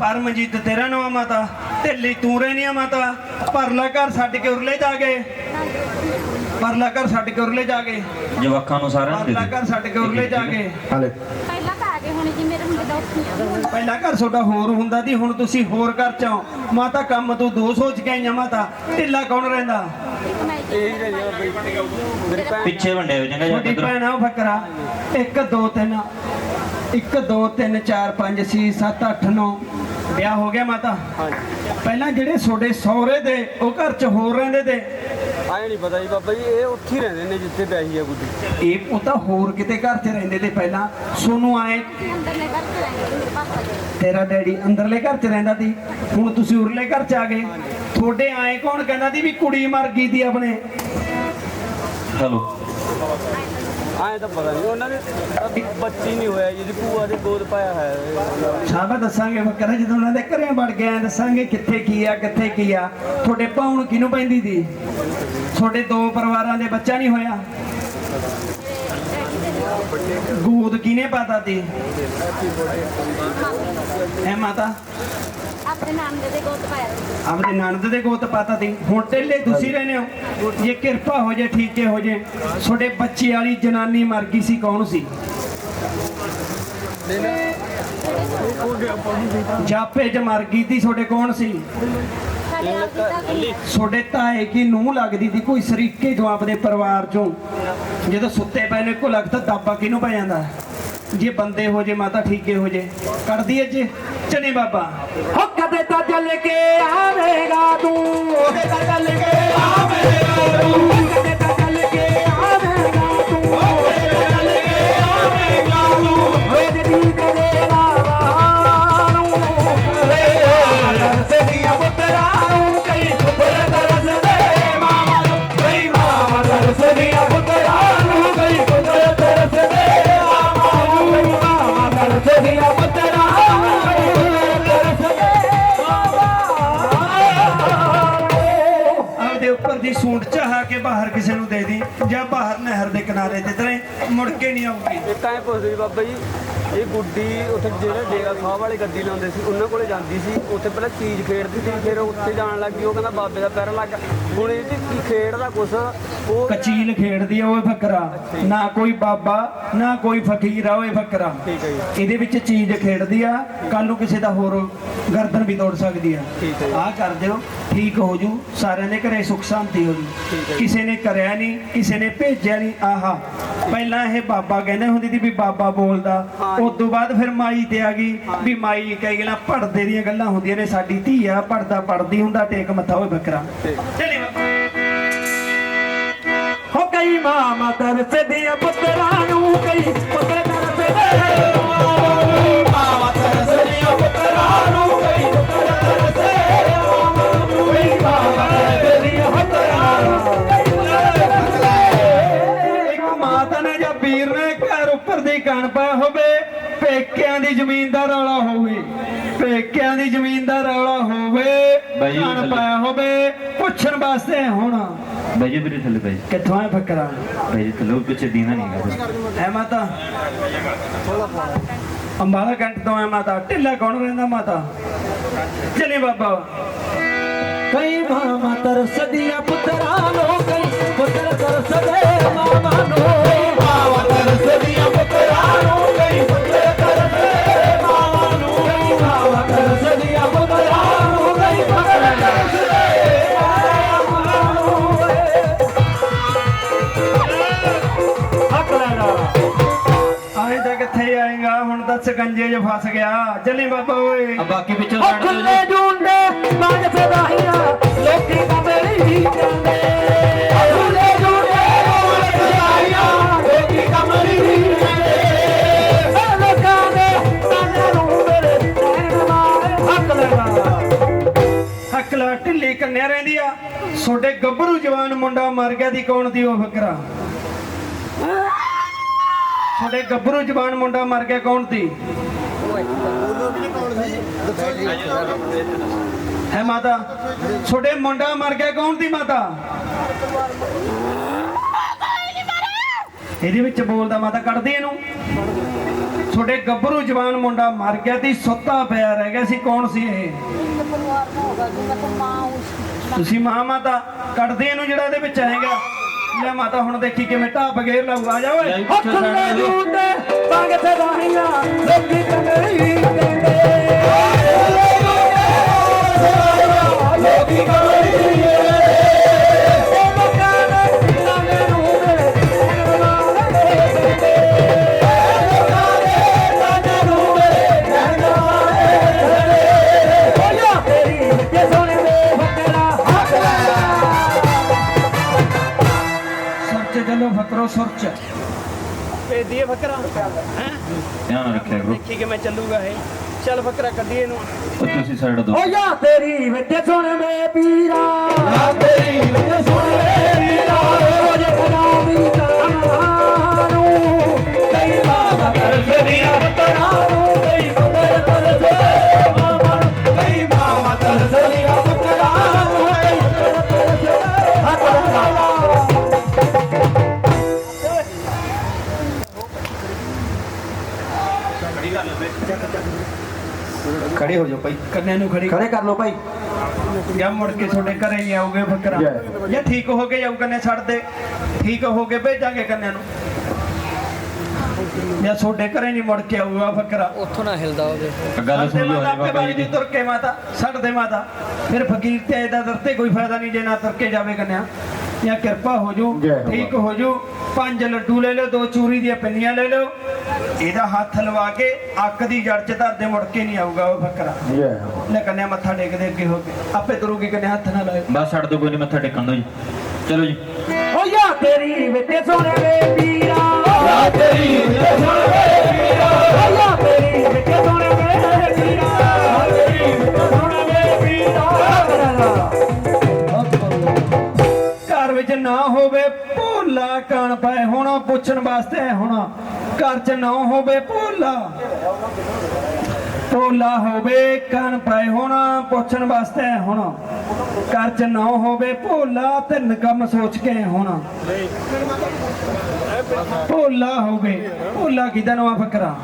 ਪਰਮਜੀਤ ਤੇਰਾ ਨਾਮ ਮਾਤਾ। ਢਿੱਲੀ ਤੂੰ ਰਹਿਨੀ ਆ ਮਾਤਾ। ਪਰਲਾ ਘਰ ਛੱਡ ਕੇ ਉਰਲੇ ਜਾ ਕੇ ਪਰਲਾ ਘਰ ਛੱਡ ਕੇ ਉਰਲੇ ਜਾ ਕੇ ਜਵਾਕਾਂ ਨੂੰ ਸਾਰਿਆਂ ਨੂੰ ਦੇ ਪਰਲਾ ਘਰ ਛੱਡ ਕੇ ਉਰਲੇ ਜਾ ਕੇ ਹਲੇ। ਪਹਿਲਾਂ ਤਾਂ ਆ ਗਏ ਹੁਣ ਜੀ ਮੇਰੇ ਮੁੰਡੇ ਦਾ ਉੱਥੇ ਆ। ਪਹਿਲਾ ਘਰ ਤੁਹਾਡਾ ਹੋਰ ਹੁੰਦਾ ਸੀ ਹੁਣ ਤੁਸੀਂ ਹੋਰ ਘਰ ਚ ਆਓ ਮਾਤਾ ਕੰਮ ਤੂੰ ਦੋ ਸੋਚ ਕੇ ਆਈਆਂ ਮਾਤਾ। ਢਿੱਲਾ ਕੌਣ ਰਹਿੰਦਾ? ਪਿੱਛੇ ਵੰਡੇ ਹੋ ਜਾਂਗਾ ਜਾਂ ਭੈਣ ਆ ਉਹ ਫਕਰਾ। 1 2 3 1 2 3 4 5 6 7 8 9 ਵਿਆਹ ਹੋ ਗਿਆ ਮਾਤਾ। ਪਹਿਲਾਂ ਜਿਹੜੇ ਤੁਹਾਡੇ ਸਹੁਰੇ ਦੇ ਉਹ ਘਰ ਚ ਹੋਰ ਰਹਿੰਦੇ ਤੇ? ਆਏ ਨਹੀਂ ਪਤਾ ਜੀ ਬਾਬਾ ਜੀ ਇਹ ਉੱਥੇ ਹੀ ਰਹਿੰਦੇ ਨੇ ਜਿੱਥੇ ਪਿਆਹੀ ਆ ਗੁੱਡੀ ਇਹ ਉਹ ਤਾਂ ਹੋਰ ਕਿਤੇ ਘਰ ਚ ਰਹਿੰਦੇ ਤੇ ਪਹਿਲਾਂ। ਸੋਨੂੰ ਆਏ। ਤੇਰਾ ਡੈਡੀ ਅੰਦਰਲੇ ਘਰ ਚ ਰਹਿੰਦਾ ਸੀ। ਹੁਣ ਤੁਸੀਂ ਉਰਲੇ ਘਰ ਚ ਆ ਗਏ। ਤੁਹਾਡੇ ਆਏ ਕੌਣ ਕਹਿੰਦਾ ਸੀ ਵੀ ਕੁੜੀ ਮਰ ਗਈ ਦੀ ਆਪਣੇ? ਹਲੋ ਆਏ ਤਾਂ ਪਤਾ ਨਹੀਂ, ਉਹਨਾਂ ਦੇ ਬੱਚੀ ਨਹੀਂ ਹੋਇਆ ਜਿਹਦੀ ਭੂਆ ਦੇ ਗੋਦ ਪਾਇਆ ਹੈ ਸਾਬਾ ਦੱਸਾਂਗੇ ਫਕਰਾ ਜਦੋਂ ਉਹਨਾਂ ਦੇ ਘਰੇ ਵੜ ਗਏ, ਦੱਸਾਂਗੇ ਕਿੱਥੇ ਕੀ ਆ, ਕਿੱਥੇ ਕੀ ਆ। ਤੁਹਾਡੇ ਪਾਉਣ ਕਿਹਨੂੰ ਪੈਂਦੀ ਸੀ? ਤੁਹਾਡੇ ਦੋ ਪਰਿਵਾਰਾਂ ਦੇ ਬੱਚਾ ਨਹੀਂ ਹੋਇਆ? ਗੋਦ ਕਿਨੇ ਪਾਤਾ ਤੀ ਐ ਮਾਤਾ? ਆਪਣੇ ਨਾਮ ਦੇ ਦੇ ਗੋਤ ਦੇ ਪਾਤਾ ਸੀ। ਹੁਣ ਢਿੱਲੇ ਤੁਸੀਂ ਰਹਿੰਦੇ ਹੋ। ਜੇ ਕਿਰਪਾ ਹੋ ਜੇ ਠੀਕੇ ਹੋ ਜੇ ਤੁਹਾਡੇ ਬੱਚੇ ਵਾਲੀ ਜਨਾਨੀ ਮਰ ਗਈ ਸੀ ਕੌਣ ਸੀ? ਜਾਪੇ ਚ ਮਰ ਗਈ ਸੀ ਤੁਹਾਡੇ ਕੌਣ ਸੀ? ਦੀ ਤੁਹਾਡੇ ਤਾਏ ਕੀ ਨੂੰ ਲੱਗਦੀ ਸੀ? ਕੋਈ ਸਰੀਕੇ ਜੋ ਆਪਦੇ ਪਰਿਵਾਰ ਚੋਂ। ਜਦੋਂ ਸੁੱਤੇ ਪਏ ਨੇ ਕੋ ਲੱਗਦਾ ਦਾਬਾ ਕਿਹਨੂੰ ਪੈ ਜਾਂਦਾ? ਜੇ ਬੰਦੇ ਹੋ ਜੇ ਮਾਤਾ ਠੀਕੇ ਹੋ ਜੇ। ਕੱਢਦੀ ਅੱਜ ਚਨੇ ਬਾਬਾ। ਹੋ ਕਦੇ ਤਾਂ ਚੱਲ ਕੇ ਆਵੇਂਗਾ ਤੂੰ। ਕਦੇ ਤਾਂ ਚੱਲ ਕੇ ਆਵੇਂਗਾ ਤੂੰ। ਕਦੇ ਤਾਂ ਚੱਲ ਕੇ ਆਵੇਂਗਾ ਤੂੰ। ਕਦੇ ਤਾਂ ਚੱਲ ਕੇ ਆਵੇਂਗਾ ਤੂੰ ਹੋਏ ਦੀ ਤੇਰੇ ਲਾਵਾ ਨੂੰ। ਰੇ ਦਰਸ ਦੀਆਂ ਪੁੱਤਰਾਂ ਨੂੰ। ਬਾਹਰ ਨਹਿਰ ਦੇ ਕਿਨਾਰੇ ਤੇ ਤਰੇ ਮੁੜ ਕੇ ਨਹੀਂ ਆਉਗੀ ਇੱਕ ਐਂ ਪੁੱਛਦੇ ਬਾਬਾ ਜੀ ਇਹ ਗੁੱਡੀ ਉੱਥੇ ਜਿਹੜੇ ਡੇਰਾ ਸਾਹਿਬ ਵਾਲੇ ਗੱਡੀ ਲਾਉਂਦੇ ਸੀ ਉਹਨਾਂ ਕੋਲੇ ਜਾਂਦੀ ਸੀ ਉੱਥੇ ਪਹਿਲਾਂ ਚੀਜ਼ ਖੇਡਦੀ ਸੀ ਫਿਰ ਉੱਥੇ ਜਾਣ ਲੱਗੀ ਉਹ ਕਹਿੰਦਾ ਬਾਬੇ ਦਾ ਪੈਰ ਲੱਗ ਹੁਣ ਇਹਦੀ ਕੀ ਖੇਡ ਦਾ ਕੁਛ ਉਹ ਕਚੀਲ ਖੇਡਦੀ ਆ ਓਏ ਫਕਰਾ। ਨਾ ਕੋਈ ਬਾਬਾ ਨਾ ਕੋਈ ਫਕੀਰ ਆ ਓਏ ਫਕਰਾ। ਠੀਕ ਹੈ ਜੀ। ਇਹਦੇ ਵਿੱਚ ਚੀਜ਼ ਖੇਡਦੀ ਆ ਕੱਲ ਨੂੰ ਕਿਸੇ ਦਾ ਹੋਰ ਗਰਦਨ ਵੀ ਤੋੜ ਸਕਦੀ ਆ। ਹੈ। ਆਹ ਕਰ ਦਿਓ। ਠੀਕ ਹੋ ਜੂ ਸਾਰਿਆਂ ਦੇ ਘਰੇ ਸੁੱਖ ਸ਼ਾਂਤੀ ਹੋ ਜੂ। ਕਿਸੇ ਨੇ ਕਰਿਆ ਨਹੀਂ ਕਿਸੇ ਨੇ ਭੇਜਿਆ ਨਹੀਂ ਆਹਾ। ਪਹਿਲਾਂ ਇਹ ਬਾਬਾ ਕਹਿੰਦੇ ਹੁੰਦੀ ਸੀ ਵੀ ਬਾਬਾ ਬੋਲਦਾ। ਉਸ ਤੋਂ ਬਾਅਦ ਫਿਰ ਮਾਈ ਤੇ ਆ ਗਈ ਵੀ ਮਾਈ ਕਈ ਗੱਲਾਂ ਪੜਦੇ ਦੀਆਂ ਗੱਲਾਂ ਹੁੰਦੀਆਂ ਨੇ ਸਾਡੀ ਧੀ ਆ ਪੜਦਾ ਪੜਦੀ ਹੁੰਦਾ ਟੇਕ ਮੱਥਾ ਓਏ ਬੱਕਰਾ। ਚਲੀ ਹੋ ਕਈ ਮਾਂ ਤਰਸ ਦੀਆਂ ਪੁੱਤਰਾਂ ਨੂੰ ਕਈ ਪੁੱਤਰ ਕਣ ਪਾਇਆ ਹੋਵੇ ਪੇਕਿਆਂ ਦੀ ਜ਼ਮੀਨ ਦਾ ਰੌਲਾ ਹੋਵੇ ਪੇਕਿਆਂ ਦੀ ਜ਼ਮੀਨ ਦਾ ਰੌਲਾ ਹੋਵੇ ਕਣ। ਪਾਇਆ ਹੋਵੇ ਪੁੱਛਣ ਵਾਸਤੇ ਹੁਣ। ਬਾਈ ਜੀ ਵੀਰੇ ਥੱਲੇ ਬਾਈ ਕਿੱਥੋਂ ਆ ਫਕਰਾ? ਬਾਈ ਜੀ ਥੱਲੇ ਪਿੱਛੇ ਦੀਨਾ ਨਹੀਂ ਹੈ ਮਾਤਾ। ਅੰਬਾਲਾ ਕੈਂਟ ਤੋਂ ਹੈ ਮਾਤਾ। ਢਿੱਲਾ ਕੌਣ ਰਹਿੰਦਾ ਮਾਤਾ? ਚਲੇ ਬਾਬਾ। ਕਈ ਮਾਮਾ ਤਰਸਦੀਆਂ ਪੁੱਤਰਾਂ ਨੂੰ ਕਈ ਪੁੱਤਰ ਤਰਸਦੇ ਮਾਮਾ ਨੂੰ। ਸਕੰਜੇ 'ਚ ਫਸ ਗਿਆ। ਚੱਲੀ ਬਾਬਾ ਓਏ। ਆ ਬਾਕੀ ਪਿੱਛੇ ਉਹ ਖੁੱਲੇ ਜੁੰਡੇ ਮਾਜ ਫਦਾਹੀਆਂ ਲੋਕੀ ਕਮਲੀ ਹੀ ਜਾਂਦੇ। ਉਹ ਖੁੱਲੇ ਜੁੰਡੇ ਮਾਜ ਫਦਾਹੀਆਂ ਲੋਕੀ ਕਮਲੀ ਹੀ ਜਾਂਦੇ। ਉਹ ਲੋਕਾਂ ਦੇ ਕੰਨਾਂ ਨੂੰ ਮੇਰੇ ਨੈਣ ਮਾਰੇ ਹੱਕ ਲਗਾ ਹੱਕ ਲਾ ਢਿੱਲੀ ਕੰਨਿਆ ਰਹਿੰਦੀ ਆ। ਛੋਡੇ ਗੱਭਰੂ ਜਵਾਨ ਮੁੰਡਾ ਮਰ ਗਿਆ ਦੀ ਕੌਣ ਦੀ ਉਹ ਫਕਰਾ ਛੋਡੇ ਗੱਭਰੂ ਜਵਾਨ ਮੁੰਡਾ ਮਰ ਗਿਆ, ਕੌਣ ਸੀ? ਹੈ ਮਾਤਾ। ਛੋਡੇ ਮੁੰਡਾ ਮਰ ਗਿਆ, ਕੌਣ ਦੀ ਮਾਤਾ? ਇਹਦੇ ਵਿੱਚ ਬੋਲਦਾ ਮਾਤਾ, ਕੱਢਦੀ ਇਹਨੂੰ। ਤੁਹਾਡੇ ਗੱਭਰੂ ਜਵਾਨ ਮੁੰਡਾ ਮਰ ਗਿਆ ਤੇ ਸੁੱਤਾ ਪਿਆ ਰਹਿ ਗਿਆ ਸੀ, ਕੌਣ ਸੀ ਇਹ? ਤੁਸੀਂ ਮਾਂ, ਮਾਤਾ, ਕੱਢਦੇ ਇਹਨੂੰ ਜਿਹੜਾ ਇਹਦੇ ਵਿੱਚ ਹੈਗਾ। ਲੈ ਮਾਤਾ ਹੁਣ ਦੇਖੀ ਕਿਵੇਂ ਢਾਪ ਗੇਰ ਲਾਊ ਆ ਜਾ ਓਏ। ਹੱਥ ਲੈ ਜੂਟੇ ਸੰਗ ਤੇ ਰਾਹੀਆਂ ਲੋਕੀ ਕੰਗਰੀ ਕਹਿੰਦੇ ਦੀਏ ਫਕਰਾ। ਹੈ? ਧਿਆਨ ਰੱਖਿਆ ਕਰੋ। ਦੇਖੀ ਕਿ ਮੈਂ ਚੱਲੂਗਾ ਇਹ। ਚੱਲ ਫਕਰਾ ਕੱਢੀਏ ਇਹਨੂੰ। ਤੁਸੀਂ ਸਾਈਡ ਦੋ ਓ ਯਾ ਤੇਰੀ ਵਿੱਚ ਸੁਣ ਮੇ ਪੀਰਾ। ਯਾ ਤੇਰੀ ਵਿੱਚ ਸੁਣ ਮੇ ਪੀਰਾ। ਓ ਜੇ ਕਨਾਮੀ ਤਾਨੂੰ ਕਈ ਮਾਂ ਕਰ ਸਰੀਆ ਤਰਾਨੂੰ ਕਈ ਬਦਰ ਕਰ ਸੇ ਖੜੇ ਹੋ ਜਾਓ ਭਾਈ। ਕੰਨਿਆਂ ਨੂੰ ਖੜੀ। ਖੜੇ ਕਰ ਲੋ ਭਾਈ। ਜਾਂ ਮੁੜ ਕੇ ਤੁਹਾਡੇ ਘਰੇ ਹੀ ਆਉਗੇ ਫਕਰਾ। ਜਾਂ। ਠੀਕ ਹੋ ਕੇ ਜਾਊ ਕੰਨੇ ਛੱਡ ਦੇ। ਠੀਕ ਹੋ ਕੇ ਭੇਜਾਂਗੇ ਕੰਨਿਆਂ ਨੂੰ। ਜਾਂ ਤੁਹਾਡੇ ਘਰੇ ਨਹੀਂ ਮੁੜ ਕੇ ਆਊਗਾ ਫਕਰਾ। ਉੱਥੋਂ ਨਾ ਹਿਲਦਾ ਹੋਵੇ। ਗੱਲ ਸੁਣ ਲਓ ਬਾਬਾ ਜੀ ਦੀ ਦੀ। ਤੁਰ ਕੇ ਮਾਤਾ। ਛੱਡ ਦੇ ਮਾਤਾ। ਫਿਰ ਫਕੀਰ ਤੇ ਇਹਦਾ ਦਰ ਤੇ ਕੋਈ ਫਾਇਦਾ ਨਹੀਂ ਜੇ ਨਾ ਤੁਰ ਕੇ ਜਾਵੇ ਕੰਨਿਆ। ਜਾਂ ਕਿਰਪਾ ਹੋ ਜੂ ਠੀਕ ਹੋ ਜੂ ਪੰਜ ਲੱਡੂ ਲੈ ਲਓ ਦੋ ਚੂਰੀ ਦੀਆਂ ਪਿੰਨੀਆਂ ਲੈ ਲਓ। ਇਹਦਾ ਹੱਥ ਲਵਾ ਕੇ ਅੱਕ ਦੀ ਜੜ 'ਚ ਧਰ ਦੇ ਮੁੜ ਕੇ ਨਹੀਂ ਆਊਗਾ ਉਹ ਫਕਰਾ ਜੈ ਲੈ ਕੰਨਿਆ ਮੱਥਾ ਟੇਕਦੇ ਅੱਗੇ ਹੋ ਕੇ। ਆਪੇ ਤੁਰੂਗੀ ਕੰਨਿਆ ਹੱਥ ਨਾ ਲਾਏ ਬਸ ਛੱਡ ਦੋ ਕੋਈ ਨਹੀਂ ਮੱਥਾ ਟੇਕਣ ਦੋ ਜੀ। ਚਲੋ ਜੀ। ਓ ਯਾ ਤੇਰੀ ਵਿੱਚ ਸੁਣ ਮੇ ਪੀਰਾ ਯਾ ਤੇਰੀ ਵਿੱਚ ਸੁਣ ਮੇ ਪੀਰਾ ਓ ਯਾ ਤੇਰੀ ਵਿੱਚ ਸੁਣ ਮੇ ਪੀਰਾ ਯਾ ਤੇਰੀ ਵਿੱਚ ਸੁਣ ਮੇ ਪੀਰਾ ਨਾ ਹੋਵੇ ਭੋਲਾ ਕਣ ਪਏ ਹੋਣਾ ਪੁੱਛਣ ਵਾਸਤੇ ਹੋਣਾ ਘਰ 'ਚ ਨਾ ਹੋਵੇ ਭੋਲਾ। ਭੋਲਾ ਹੋਵੇ ਕਣ ਪਏ ਹੋਣਾ ਪੁੱਛਣ ਵਾਸਤੇ ਹੋਣਾ ਘਰ 'ਚ ਨਾ ਹੋਵੇ ਭੋਲਾ ਤਿੰਨ ਕੰਮ ਸੋਚ ਕੇ ਹੋਣਾ। ਭੋਲਾ ਹੋਵੇ, ਭੋਲਾ ਕਿਹਦਾ ਨਵਾਂ ਫਕਰਾ?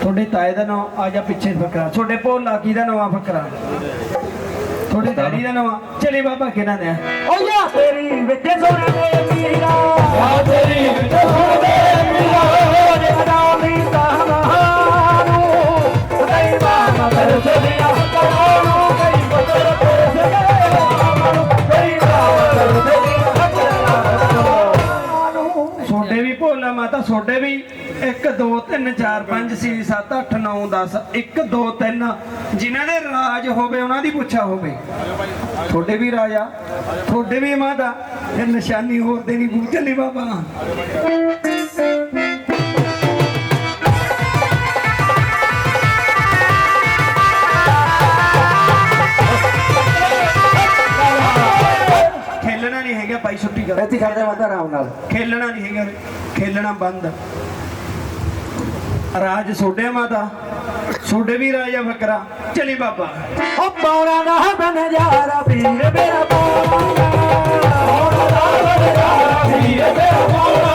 ਤੁਹਾਡੇ ਤਾਏ ਦਾ ਨਾਮ ਆ ਜਾ ਪਿੱਛੇ ਫਕਰਾ। ਤੁਹਾਡੇ ਭੋਲਾ ਕਿਹਦਾ ਨਵਾਂ ਫਕਰਾ? ਤੁਹਾਡੇ ਡੈਡੀ ਦਾ ਨਵਾਂ ਚਲੇ ਬਾਬਾ ਕਿਹਨਾਂ ਦਾ ਓ ਯਾ ਤੇਰੀ ਵਿੱਚ ਸੁਣ ਮੇ ਪੀਰਾ ਯਾ ਤੇਰੀ ਵਿੱਚ ਸੁਣ ਮੇ ਪੀਰਾ ਓ ਜੇ ਕਨਾਮੀ ਤਾਨੂੰ ਕਈ ਮਾਂ ਕਰ। ਸਦੀਆਂ ਕਰਾਨੂੰ ਤੁਹਾਡੇ ਵੀ 1 2 3 4 5 6 7 8 9 10 1 2 3 ਜਿਨ੍ਹਾਂ ਦੇ ਰਾਜ ਹੋਵੇ, ਉਹਨਾਂ ਦੀ ਪੁੱਛਾ ਹੋਵੇ। ਤੁਹਾਡੇ ਵੀ ਰਾਜਾ, ਤੁਹਾਡੇ ਵੀ ਮਾਤਾ ਫਿਰ ਨਿਸ਼ਾਨੀ ਹੋਰ ਦੇਣੀ ਨਹੀਂ ਬੂਝੇ ਬਾਬਾ। ਛੁੱਟੀ ਕਰ ਇੱਥੇ ਖੜਦੇ ਮਾਤਾ ਆਰਾਮ ਨਾਲ। ਖੇਲਣਾ ਨਹੀਂ ਹੈਗਾ। ਖੇਲਣਾ ਬੰਦ। ਰਾਜ ਸੋਡੇ ਮਾਤਾ। ਸੋਡੇ ਵੀ ਰਾਜਾ ਫਕਰਾ। ਚਲੀ ਬਾਬਾ। ਓ ਪੌਣਾ ਦਾ ਬਨਜਾਰਾ ਵੀਰ ਮੇਰਾ ਪੌਣਾ ਪੌਣਾ ਦਾ ਬਨਜਾਰਾ ਵੀਰ ਮੇਰਾ ਪੌਣਾ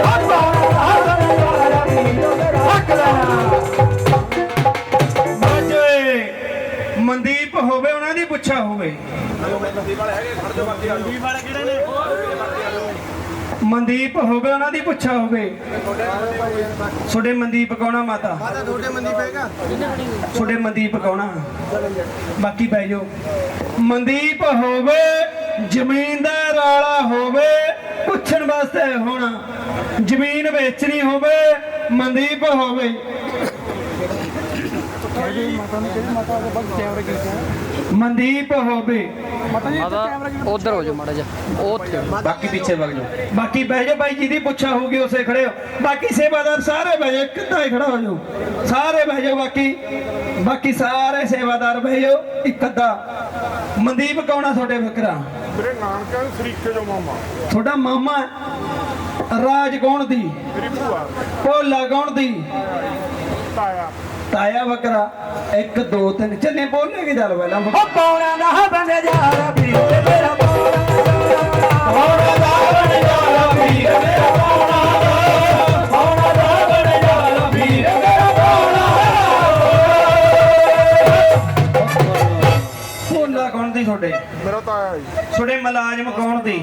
ਓ ਪੌਣਾ ਦਾ ਬਨਜਾਰਾ ਵੀਰ ਮੇਰਾ ਹੱਕ ਦੀ ਪੁੱਛਾ ਹੋਵੇ। ਮਨਦੀਪ ਹੋਵੇ ਉਹਨਾਂ ਦੀ ਪੁੱਛਾ ਹੋਵੇ। ਤੁਹਾਡੇ ਮਨਦੀਪ ਕੌਣਾ ਮਾਤਾ? ਤੁਹਾਡੇ ਮਨਦੀਪ ਹੈਗਾ ਤੁਹਾਡੇ ਮਨਦੀਪ ਕੌਣਾ ਬਾਕੀ ਪੈ ਜਾਓ। ਮਨਦੀਪ ਹੋਵੇ, ਜ਼ਮੀਨ ਦਾ ਰਾਲਾ ਹੋਵੇ, ਪੁੱਛਣ ਵਾਸਤੇ ਹੋਣਾ। ਜ਼ਮੀਨ ਵੇਚਣੀ ਹੋਵੇ, ਮਨਦੀਪ ਹੋਵੇ। ਮਨਦੀਪ ਹੋਵੇ। ਉਧਰ ਹੋ ਜਾ ਮਾੜਾ ਉਹ ਉੱਥੇ। ਬਾਕੀ ਪਿੱਛੇ ਵਗ ਜਾਓ। ਬਾਕੀ ਬਹਿ ਜਾ ਬਾਈ ਜਿਹਦੀ ਪੁੱਛਾ ਹੋਊਗੀ ਉਸੇ ਖੜੇ ਹੋ। ਬਾਕੀ ਸੇਵਾਦਾਰ ਸਾਰੇ ਬਹਿ ਜਾ ਕਿੱਦਾਂ ਹੀ ਖੜਾ ਹੋ ਜਾਓ। ਸਾਰੇ ਬਹਿ ਜਾਓ ਬਾਕੀ। ਬਾਕੀ ਸਾਰੇ ਸੇਵਾਦਾਰ ਬਹਿ ਜਾਓ ਇੱਕ ਅੱਧਾ। ਮਨਦੀਪ ਕੌਣਾ ਤੁਹਾਡੇ ਬੱਕਰਾ? ਮੇਰੇ ਨਾਨਕਿਆਂ ਨੂੰ ਸਰੀਕੇ ਜੋ ਮਾਮਾ। ਤੁਹਾਡਾ ਮਾਮਾ? ਰਾਜ ਕੌਣ ਦੀ? ਮੇਰੀ ਭੂਆ। ਭੋਲਾ ਕੌਣ ਦੀ? ਤਾਇਆ। ਤਾਇਆ ਬੱਕਰਾ 1 2 3 ਜਿੰਨੇ ਬੋਲੇ ਕਿ ਚੱਲ ਪਹਿਲਾਂ ਉਹ ਪੌਣਾ ਨਾ ਬੰਦੇ ਜਾਰਾ ਵੀਰ ਮੇਰਾ ਪੌਣਾ ਪੌਣਾ ਦਾ ਬੰਦੇ ਜਾਰਾ ਵੀਰ ਮੇਰਾ ਪੌਣਾ ਪੌਣਾ ਦਾ ਬੰਦੇ ਜਾਰਾ ਵੀਰ ਮੇਰਾ ਪੌਣਾ ਭੋਲਾ ਕੌਣ ਦੀ ਤੁਹਾਡੇ? ਮੇਰਾ ਤਾਇਆ ਜੀ। ਤੁਹਾਡੇ ਮਲਾਜਮ ਕੌਣ ਦੀ